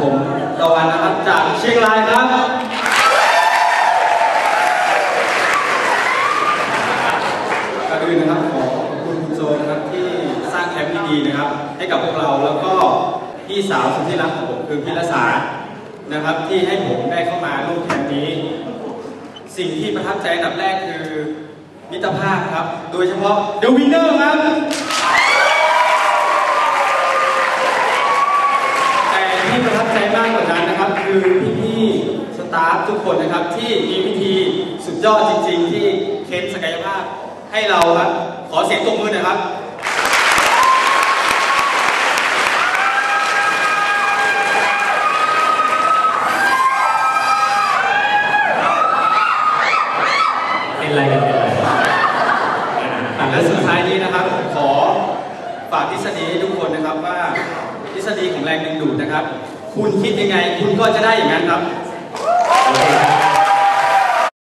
ผมตะวันนะครับจากเชียงรายครับก่อนอื่นนะครับขอขอบคุณคุณโซนะครับที่สร้างแคมป์ดีๆนะครับ ให้กับพวกเราแล้วก็พี่สาวสุดที่รักของผมคือพี่ละสานะครับ ที่ให้ผมได้เข้ามาร่วมแคมป์นี้ สิ่งที่ประทับใจอันดับแรกคือมิตรภาพครับ โดยเฉพาะเดวินเนอร์ครับ แต่ที่ประทับใจ มากกว่านั้นนะครับ คือพี่ๆสตาฟทุกคนนะครับ ที่มีวิธีสุดยอดจริง ๆ ที่เค้นศักยภาพให้เราครับขอเสียงตบมือหน่อยครับเป็นไรกันเป็นไรและสุดท้ายนี้นะครับผมขอฝากทฤษฎีทุกคนนะครับว่าทฤษฎีของแรงดึงดูดนะครับ คุณคิดยังไง คุณก็จะได้อย่างนั้นครับ